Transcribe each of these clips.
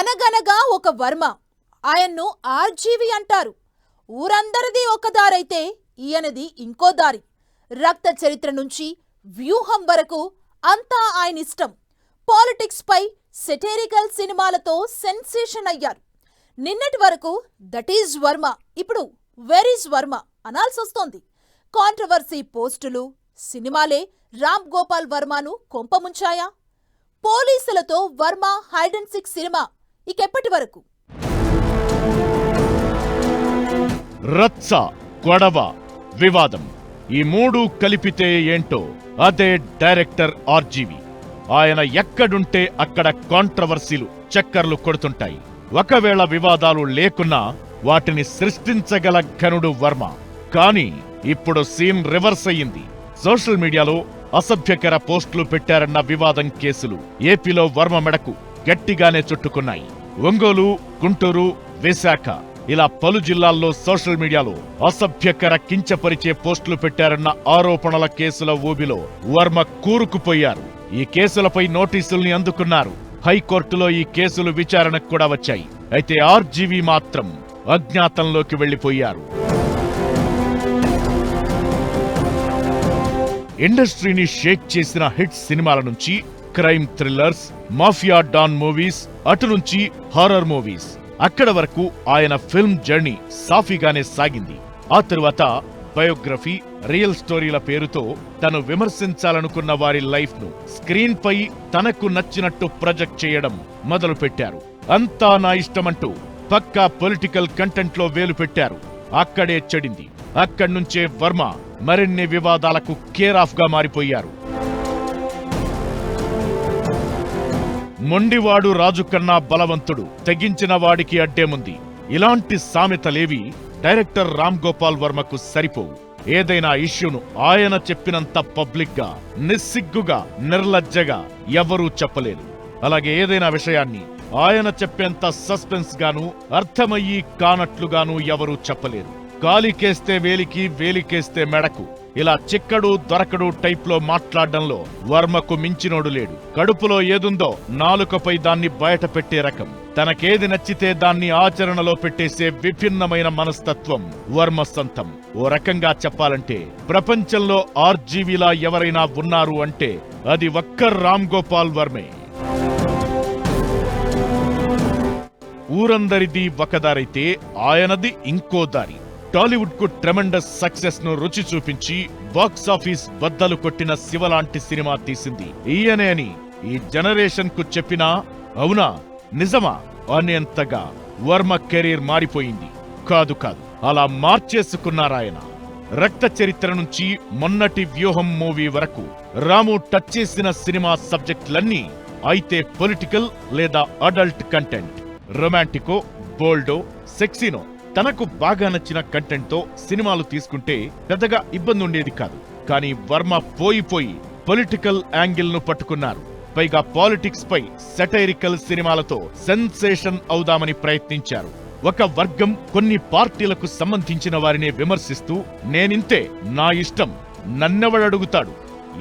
అనగనగా ఒక వర్మ. ఆయన్ను ఆర్జీవి అంటారు. ఊరందరిది ఒక దారైతే ఈయనది ఇంకో దారి. రక్త చరిత్ర నుంచి వ్యూహం వరకు అంతా ఆయన ఇష్టం పాలిటిక్స్ పై సెటేరికల్ సినిమాలతో సెన్సేషన్ అయ్యారు. నిన్నటి వరకు దట్ ఈజ్ వర్మ ఇప్పుడు వెర్ ఈజ్ వర్మ అనాల్సొస్తోంది కాంట్రవర్సీ పోస్టులు సినిమాలే రామ్ గోపాల్ వర్మను కొంపముంచాయా? పోలీసులతో Varma hide and seek cinema ఇకెప్పటి వరకు? రచ్చ గొడవ వివాదం. ఈ మూడు కలిపితే ఏంటో అదే డైరెక్టర్ ఆర్జీవి. ఆయన ఎక్కడుంటే అక్కడ కాంట్రవర్సీలు చక్కర్లు కొడుతుంటాయి. ఒకవేళ వివాదాలు లేకున్నా వాటిని సృష్టించగల ఘనుడు వర్మ. కానీ ఇప్పుడు సీన్ రివర్స్ అయ్యింది. సోషల్ మీడియాలో అసభ్యకర పోస్టులు పెట్టారన్న వివాదం కేసులు. ఏపీలో వర్మ మెడకు. గట్టిగానే చుట్టుకున్నాయి. ఒంగోలు గుంటూరు విశాఖ ఇలా పలు జిల్లాల్లో సోషల్ మీడియాలో అసభ్యకర కించపరిచే పోస్టులు పెట్టారన్న ఆరోపణల కేసుల ఊబిలో వర్మ కూరుకుపోయారు. ఈ కేసులపై నోటీసుల్ని అందుకున్నారు. హైకోర్టులో ఈ కేసులు విచారణకు కూడా వచ్చాయి. అయితే ఆర్జీవీ మాత్రం అజ్ఞాతంలోకి వెళ్ళిపోయారు ఇండస్ట్రీని షేక్ చేసిన హిట్ సినిమాల నుంచి crime thrillers mafia don movies అటు నుంచి హారర్ మూవీస్. అక్కడ వరకు ఆయన ఫిల్మ్ జర్నీ సాఫీగానే సాగింది. ఆ తరువాత బయోగ్రఫీ రియల్ స్టోరీల పేరుతో తను విమర్శించాలనుకున్న వారి లైఫ్ను స్క్రీన్ పై తనకు నచ్చినట్టు ప్రొజెక్ట్ చేయడం మొదలుపెట్టారు. అంతా నా ఇష్టమంటూ పక్కా పొలిటికల్ కంటెంట్లో వేలు పెట్టారు. అక్కడే చెడింది. అక్కడ్నుంచే వర్మ మరిన్ని వివాదాలకు కేర్ ఆఫ్గా మారిపోయారు. మొండివాడు రాజు కన్నా బలవంతుడు తెగించిన వాడికి అడ్డేముంది ఇలాంటి సామెతలేవి డైరెక్టర్ రామ్ గోపాల్ వర్మకు సరిపోవు. ఏదైనా ఇష్యూను ఆయన చెప్పినంత పబ్లిక్గా నిస్సిగ్గుగా నిర్లజ్జగా ఎవరూ చెప్పలేరు. అలాగే ఏదైనా విషయాన్ని ఆయన చెప్పేంత సస్పెన్స్ గాను అర్థమయ్యి కానట్లుగాను ఎవరూ చెప్పలేరు. కాలికేస్తే వేలికి వేలికేస్తే మెడకు. ఇలా చిక్కడు దొరకడు టైప్లో మాట్లాడడంలో వర్మకు మించినోడు లేడు. కడుపులో ఏదుందో నాలుకపై దాన్ని బయట పెట్టే రకం. తనకేది నచ్చితే దాన్ని ఆచరణలో పెట్టేసే విభిన్నమైన మనస్తత్వం వర్మ సొంతం. ఓ రకంగా చెప్పాలంటే ప్రపంచంలో ఆర్జీవీలా ఎవరైనా ఉన్నారు అంటే అది ఒక్క రామ్ గోపాల్ వర్మే. ఊరందరిది ఒకదారైతే ఆయనది ఇంకో దారి. టాలీవుడ్కు ట్రెమెండస్ సక్సెస్ను రుచి చూపించి బాక్స్ ఆఫీస్ బద్దలు కొట్టిన శివ లాంటి సినిమా తీసింది. ఈయనే అని ఈ జనరేషన్కు చెప్పినా అవునా? నిజమా? అనేంతగా వర్మ కెరీర్ మారిపోయింది. కాదు కాదు అలా మార్చేసుకున్నారాయన రక్త చరిత్ర నుంచి మొన్నటి వ్యూహం మూవీ వరకు రాము టచ్ చేసిన సినిమా సబ్జెక్టులన్నీ అయితే పొలిటికల్ లేదా అడల్ట్ కంటెంట్. రొమాంటికో బోల్డో సెక్సీనో తనకు బాగా నచ్చిన కంటెంట్తో సినిమాలు తీసుకుంటే పెద్దగా ఇబ్బంది ఉండేది కాదు. కానీ వర్మ పోయిపోయి పొలిటికల్ యాంగిల్ను పట్టుకున్నారు. పైగా పాలిటిక్స్ పై సెటైరికల్ సినిమాలతో సెన్సేషన్ అవుదామని ప్రయత్నించారు. ఒక వర్గం కొన్ని పార్టీలకు సంబంధించిన వారినే విమర్శిస్తూ నేనింతే నా ఇష్టం నన్నెవడడుగుతాడు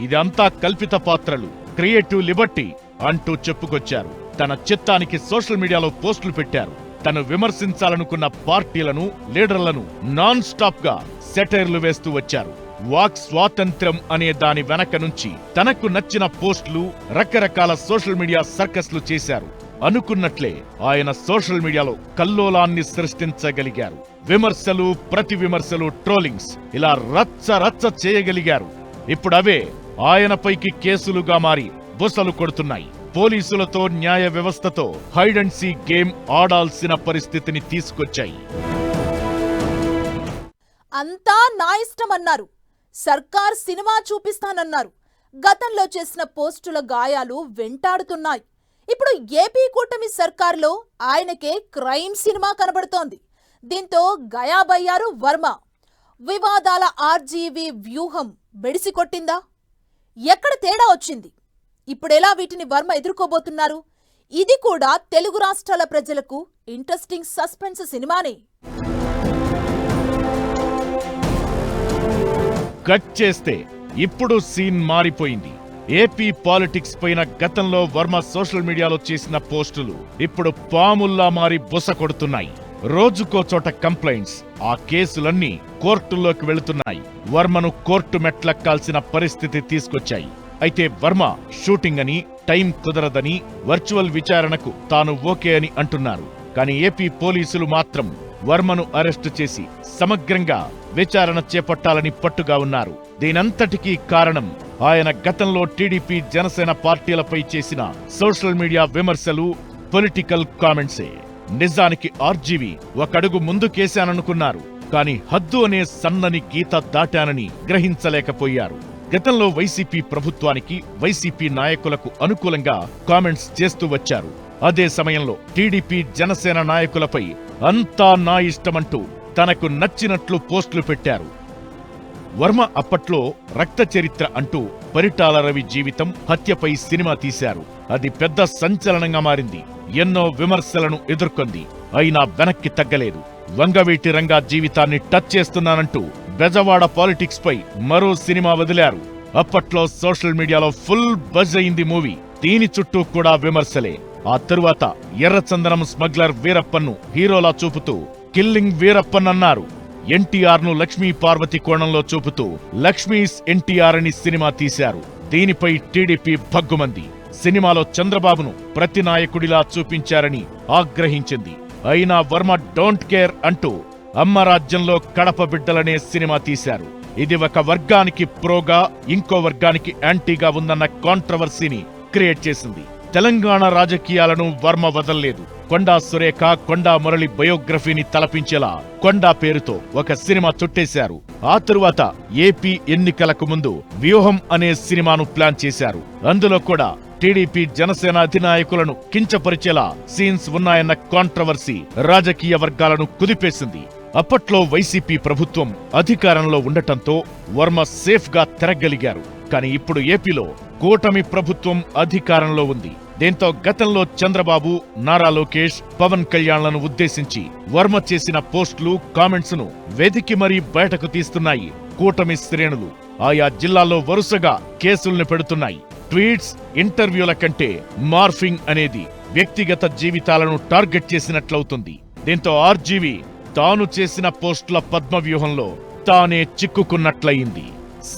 ఇదంతా కల్పిత పాత్రలు క్రియేటివ్ లిబర్టీ అంటూ చెప్పుకొచ్చారు. తన చిత్తానికి సోషల్ మీడియాలో పోస్టులు పెట్టారు. తను విమర్శించాలనుకున్న పార్టీలను లీడర్లను నాన్ స్టాప్గా సెటైర్లు వేస్తూ వచ్చారు. వాక్ స్వాతంత్ర్యం అనే దాని వెనక నుంచి తనకు నచ్చిన పోస్టులు రకరకాల సోషల్ మీడియా సర్కస్లు చేశారు. అనుకున్నట్లే ఆయన సోషల్ మీడియాలో కల్లోలాన్ని సృష్టించగలిగారు. విమర్శలు ప్రతి విమర్శలు ట్రోలింగ్స్ ఇలా రచ్చ రచ్చ చేయగలిగారు. ఇప్పుడవే ఆయనపైకి కేసులుగా మారి బుసలు కొడుతున్నాయి. పోలీసులతో న్యాయ వ్యవస్థతో హైడ్ అండ్ సీ గేమ్ ఆడాల్సిన పరిస్థితిని తీసుకొచ్చాయి. అంతా నా ఇష్టం అన్నారు. సర్కార్ సినిమా చూపిస్తానన్నారు. గతంలో చేసిన పోస్టుల గాయాలు వెంటాడుతున్నాయి. ఇప్పుడు ఏపీ కూటమి సర్కార్లో ఆయనకే క్రైమ్ సినిమా కనబడుతోంది. దీంతో గయాబయ్యారు వర్మ. వివాదాల ఆర్జీవీ వ్యూహం బెడిసి కొట్టిందా? ఎక్కడ తేడా వచ్చింది? ఇప్పుడెలా వీటిని వర్మ ఎదుర్కోబోతున్నారు? ఇది కూడా తెలుగు రాష్ట్రాల ప్రజలకు ఇంట్రెస్టింగ్ సస్పెన్స్ సినిమానే. కట్ చేస్తే ఇప్పుడు సీన్ మారిపోయింది. ఏపీ పాలిటిక్స్ పైన గతంలో వర్మ సోషల్ మీడియాలో చేసిన పోస్టులు ఇప్పుడు పాముల్లా మారి బుస కొడుతున్నాయి. రోజుకో చోట కంప్లైంట్స్ ఆ కేసులన్నీ కోర్టుల్లోకి వెళుతున్నాయి. వర్మను కోర్టు మెట్లెక్కాల్సిన పరిస్థితి తీసుకొచ్చాయి. అయితే వర్మ షూటింగ్ అని టైం కుదరదని వర్చువల్ విచారణకు తాను ఓకే అని అంటున్నారు. కానీ ఏపీ పోలీసులు మాత్రం వర్మను అరెస్టు చేసి సమగ్రంగా విచారణ చేపట్టాలని పట్టుగా ఉన్నారు. దీనంతటికీ కారణం ఆయన గతంలో టీడీపీ జనసేన పార్టీలపై చేసిన సోషల్ మీడియా విమర్శలు పొలిటికల్ కామెంట్సే. నిజానికి ఆర్జీవి ఒకడుగు ముందుకేశాననుకున్నారు కానీ హద్దు అనే సన్నని గీత దాటానని గ్రహించలేకపోయారు. గతంలో వైసీపీ ప్రభుత్వానికి వైసీపీ నాయకులకు అనుకూలంగా కామెంట్స్ చేస్తూ వచ్చారు. అదే సమయంలో టీడీపీ జనసేన నాయకులపై అంతా నా ఇష్టమంటూ తనకు నచ్చినట్లు పోస్టులు పెట్టారు. వర్మ అప్పట్లో రక్త చరిత్ర అంటూ పరిటాల రవి జీవితం హత్యపై సినిమా తీశారు. అది పెద్ద సంచలనంగా మారింది. ఎన్నో విమర్శలను ఎదుర్కొంది. అయినా వెనక్కి తగ్గలేదు. వంగవీటి రంగా జీవితాన్ని టచ్ చేస్తున్నానంటూ బెజవాడ పాలిటిక్స్ పై మరో సినిమా వదిలారు. అప్పట్లో సోషల్ మీడియాలో ఫుల్ బజ్ అయింది మూవీ. దీని చుట్టూ కూడా విమర్శలే. ఆ తరువాత ఎర్రచందనం స్మగ్లర్ వీరప్పన్ను హీరోలా చూపుతూ కిల్లింగ్ వీరప్పన్ అన్నారు. ఎన్టీఆర్ను లక్ష్మీ పార్వతి కోణంలో చూపుతూ లక్ష్మీస్ ఎన్టీఆర్ అని సినిమా తీశారు. దీనిపై టీడీపీ భగ్గుమంది. సినిమాలో చంద్రబాబును ప్రతి నాయకుడిలా చూపించారని ఆగ్రహించింది. అయినా వర్మ డోంట్ కేర్ అంటూ అమ్మ రాజ్యంలో కడప బిడ్డలనే సినిమా తీశారు. ఇది ఒక వర్గానికి ప్రోగా ఇంకో వర్గానికి యాంటీగా ఉందన్న కాంట్రవర్సీని క్రియేట్ చేసింది. తెలంగాణ రాజకీయాలను వర్మ వదల్లేదు. కొండా సురేఖ కొండా మురళి బయోగ్రఫీని తలపించేలా కొండా పేరుతో ఒక సినిమా చుట్టేశారు. ఆ తరువాత ఏపీ ఎన్నికలకు ముందు వ్యూహం అనే సినిమాను ప్లాన్ చేశారు. అందులో కూడా టీడీపీ జనసేన అధినాయకులను కించపరిచేలా సీన్స్ ఉన్నాయన్న కాంట్రవర్సీ రాజకీయ వర్గాలను కుదిపేసింది. అప్పట్లో వైసీపీ ప్రభుత్వం అధికారంలో ఉండటంతో వర్మ సేఫ్గా తిరగలిగారు. తెరగలిగారు కానీ ఇప్పుడు ఏపీలో కూటమి ప్రభుత్వం అధికారంలో ఉంది. దీంతో గతంలో చంద్రబాబు నారా లోకేష్ పవన్ కళ్యాణ్లను ఉద్దేశించి వర్మ చేసిన పోస్టులు కామెంట్స్ను వెదికి మరీ బయటకు తీస్తున్నాయి. కూటమి శ్రేణులు ఆయా జిల్లాల్లో వరుసగా కేసుల్ని పెడుతున్నాయి. ట్వీట్స్ ఇంటర్వ్యూల కంటే మార్ఫింగ్ అనేది వ్యక్తిగత జీవితాలను టార్గెట్ చేసినట్లవుతుంది. దీంతో ఆర్జీవి తాను చేసిన పోస్టుల పద్మవ్యూహంలో తానే చిక్కుకున్నట్లయింది.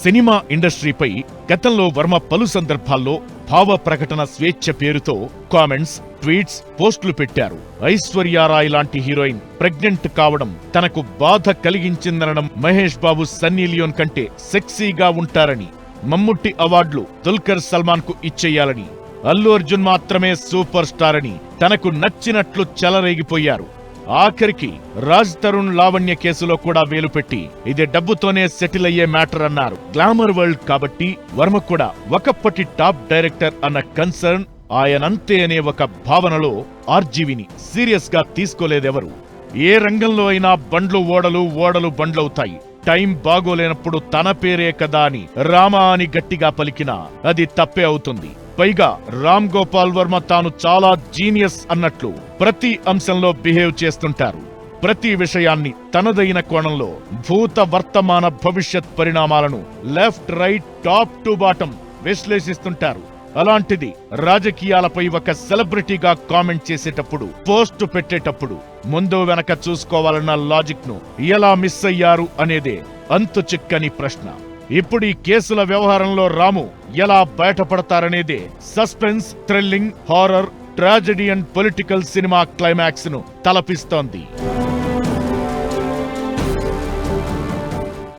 సినిమా ఇండస్ట్రీపై గతంలో వర్మ పలు సందర్భాల్లో భావ ప్రకటన స్వేచ్ఛ పేరుతో కామెంట్స్ ట్వీట్స్ పోస్టులు పెట్టారు. ఐశ్వర్యారాయ్ లాంటి హీరోయిన్ ప్రెగ్నెంట్ కావడం తనకు బాధ కలిగించిందనడం మహేష్ బాబు సన్నీ లియోన్ కంటే సెక్సీగా ఉంటారని మమ్ముట్టి అవార్డులు దుల్కర్ సల్మాన్కు ఇచ్చేయాలని అల్లు అర్జున్ మాత్రమే సూపర్ స్టార్ అని తనకు నచ్చినట్లు చెలరేగిపోయారు. ఆఖరికి రాజ్ తరుణ్ లావణ్య కేసులో కూడా వేలు పెట్టి ఇది డబ్బుతోనే సెటిల్ అయ్యే మ్యాటర్ అన్నారు. గ్లామర్ వరల్డ్ కాబట్టి వర్మ కూడా ఒకప్పటి టాప్ డైరెక్టర్ అన్న కన్సర్న్ ఆయనంతే అనే ఒక భావనలో ఆర్జీవిని సీరియస్గా తీసుకోలేదెవరు? ఏ రంగంలో అయినా బండ్లు ఓడలు ఓడలు బండ్లవుతాయి. టైం బాగోలేనప్పుడు తన పేరే కదా అని రామా అని గట్టిగా పలికినా అది తప్పే అవుతుంది. పైగా రామ్ గోపాల్ వర్మ తాను చాలా జీనియస్ అన్నట్లు ప్రతి అంశంలో బిహేవ్ చేస్తుంటారు. ప్రతి విషయాన్ని తనదైన కోణంలో భూత వర్తమాన భవిష్యత్ పరిణామాలను left right top to bottom విశ్లేషిస్తుంటారు. అలాంటిది రాజకీయాలపై ఒక సెలబ్రిటీగా కామెంట్ చేసేటప్పుడు పోస్ట్ పెట్టేటప్పుడు ముందు వెనక చూసుకోవాలన్న లాజిక్ను ఎలా మిస్ అయ్యారు అనేదే అంతు చిక్కని ప్రశ్న. ఇప్పుడు ఈ కేసుల వ్యవహారంలో రాము ఎలా బయటపడతారనేదే suspense thrilling horror tragedy and political cinema క్లైమాక్స్ను తలపిస్తోంది.